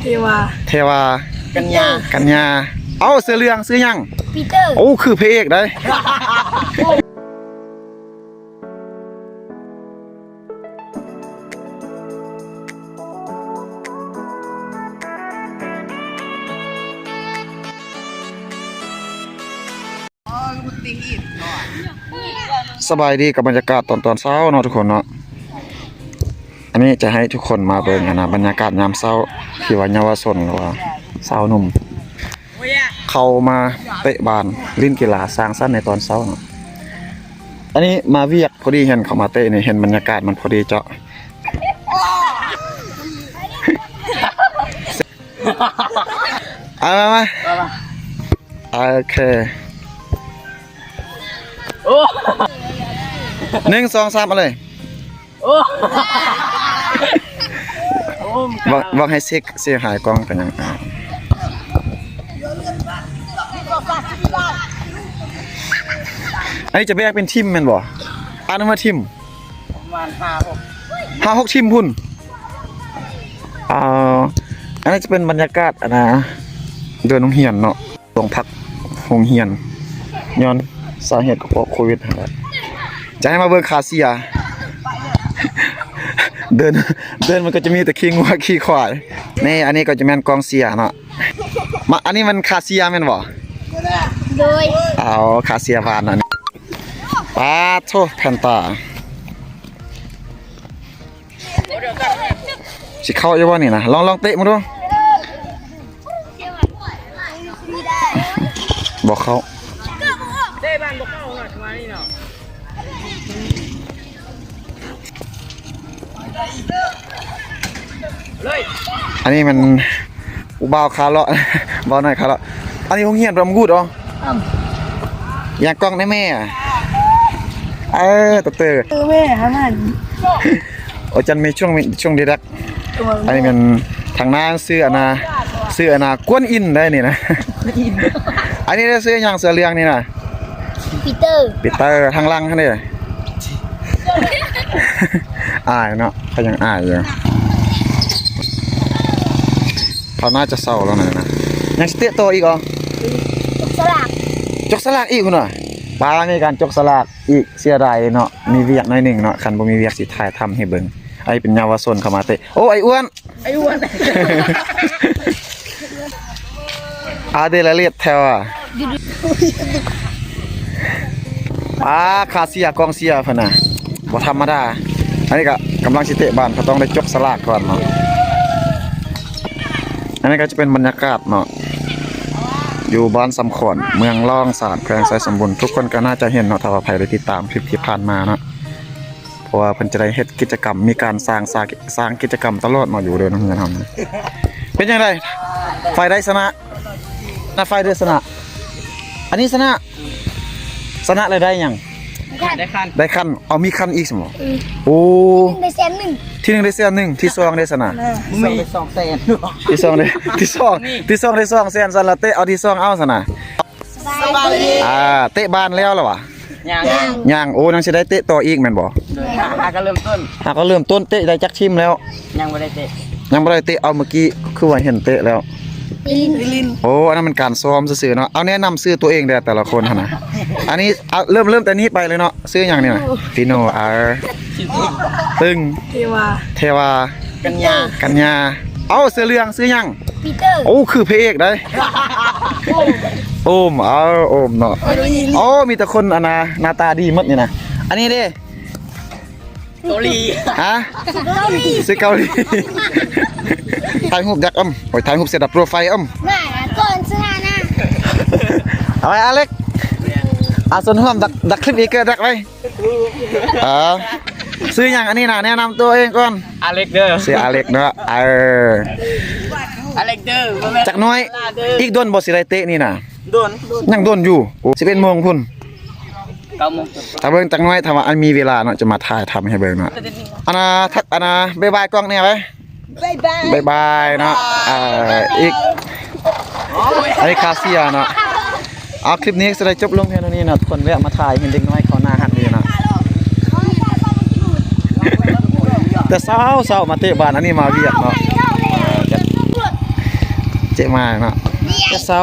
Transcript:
เทวา เทวา กันยากัญญา เอ้าเสื้อเหลืองซื้อยังปีเตอร์ โอ้คือพระเอกได้สบายดีกับบรรยากาศตอนตอนเช้าเนาะทุกคนเนาะ อันนี้จะให้ทุกคนมาเบิ่งนะบรรยากาศยามเช้าที่ว่าเยาวชนหรือว่าสาวหนุ่ม เขามาเตะบานลิ้นกีฬาสร้างสรรค์ในตอนเช้านะอันนี้มาเวียกพอดีเห็นเขามาเตะนี่เห็นบรรยากาศมันพอดีเจาะเอามามาโอเคหนึ่งสองสามอาเลยโอ้ บอกบอกให้เซ็กเสียหายกล้องกันยังอ่าอันนี้จะแยกเป็นทีมแม่นบ่อันนั้นมาทีมประมาณห้าหกห้าหกทีมพุ่นอ่าอันนี้จะเป็นบรรยากาศอะนะ เดินโรงเรียนเนาะตรงพักโรงเรียนย้อนสาเหตุก็เพราะโควิดนั่นแหละจะให้มาเบิ่งคาเซีย เดินเดินมันก็จะมีแต่ขี้งัวขี้ควายนี่อันนี้ก็จะแม่นกองเสียเนาะมาอันนี้มันคาเซียแม่นบ่โดยเอาคาเซียวานอันนี้ปาโทแพนตาสิเข้าอยู่บ่นี่นะลองลองเตะมาดูบอกเขาเต้บ้านบอกเข้าหน่อยมานี่เนาะ อันนี้มันอุบาวคาเลาะบ่หน่อยคาเลาะอันนี้โรงเรียนรำกูดอ๋ออยากกล้องได้แม่อะเออตะเตอเออแม่ฮะนั่นโอ้จันมีช่วงช่วงดีดักตัวอันนี้เป็นทางหน้าซื้ออนนาซื้ออนนากวนอินได้นี่นะอันนี้ได้ซื้ออย่างเสือเรืองนี่นะปีเตอร์ปิดเตอร์ทางล่างท่านนี่ อายเนาะเขายังอายอยู่เขาน่าจะเศร้าแล้วนะนะยังสเตะโตอีกเหรอสลากจกสลากอีกคุณหน่อยปามีการจกสลากอีกเสียดายเนาะมีเวียกหน้อยหนึ่งเนาะคันบ่มีเวียกสิถ่ายทำให้เบิ่งไอ้เป็นเยาวชนเข้ามาเตะโอ้ไอ้อ้วนไอ้อ้วนอาเดลเลียดแถวอะอาคาเซียกองเซียเพิ่นน่ะบ่ธรรมดา อันนี้ก็กำลังสิเตะบ้านเขาต้องได้จกสลากก่อนเนาะอันนี้ก็จะเป็นบรรยากาศเนาะอยู่บ้านสำขอนเมืองล่องสารแขวงไซสมบูรณ์ทุกคนก็น่าจะเห็นเนาะถ้าว่าใครได้ติดตามคลิปที่ผ่านมาเนาะเพราะว่าเพิ่นจะได้เฮ็ดกิจกรรมมีการสร้างสร้างสร้างกิจกรรมตลอดมาอยู่เด้อนาะเพื่อนเฮานะเป็นจังไดไฟได้ชนะนะไฟเดือสนะ อันนี้สนะสนะอะไรได้ยัง ได้คันได้คันเอามีคันอีกสมอโอ้ในแสนหนึ่งที่หนึ่งได้เสียหนึ่งที่สองได้สนะมีสองแสนที่สองได้ที่สองที่สองได้สองแสนสันละเตะเอาที่สองเอาสนะสบายดีอ่าเตะบ้านแล้วเหรอวะยังยังโอ้นังสิได้เตะต่ออีกแม่นบ่หาก็เริ่มต้นหากก็เริ่มต้นเตะได้จักชิมแล้วยังไม่ได้เตะยังบ่ได้เตะเอาเมื่อกี้คือว่าเห็นเตะแล้วลินลินโอ้อันนั้นมันการซ้อมซื่อๆเนาะเอาแนะนำซื้อตัวเองเด้อแต่ละคนหั่นนะ อันนี้เอาเริ่มเริ่มแต่นี้ไปเลยเนาะซื้ออย่างนี้นะฟิโนอาร์ตึงเทวาเทวา กันยากัญญา เอ้าเสื้อเหลืองซื้อยังปีเตอร์โอ้คือพระเอกได้โอมเอาโอมเนาะโอ้มีแต่คนอันนะหน้าตาดีหมดนี่นะอันนี้เด้เกาหลีฮะเกาหลีซื้อเกาหลีถ่ายรูปยักษ์อ้ำโอ้ยถ่ายรูปเสร็จดับโปรไฟล์อ้ำหน้าก่อนสถานะเอาไว้อเล็ก อาส่วนห่วมดักดักคลิปอีกเกิดดักไว้อ่าซื้ออย่างอันนี้นะแนะนำตัวเองก่อนอเล็กเด้อเสียอเล็กเนาะเอออเล็กเด้อจักหน้อยอีกโดนบ่สิได้เตะนี่น่ะโดนยังโดนอยู่โอ้11โมงพุ่นเก้าโมงถ้าเบิ่งจักหน้อยถ้าว่าอันมีเวลาเนาะจะมาถ่ายทำให้เบิ่งเนาะอันน่ะทักอันน่ะบ๊ายบายกล้องเนี่ยไว้บายบายบ๊ายบายเนาะอ่าอีกอันนี้คาเซียเนาะ เอาคลิปนี้จะได้จบลงเพียงเท่านี้นะทุกคนแวะมาถ่ายเห็นเด็กน้อยเขาหน้าหันดีเนะแต่เศร้าเศร้ามาเตะบานอันนี้มาเวียดเนาะเจ๊มาเนาะเจ๊เศร้า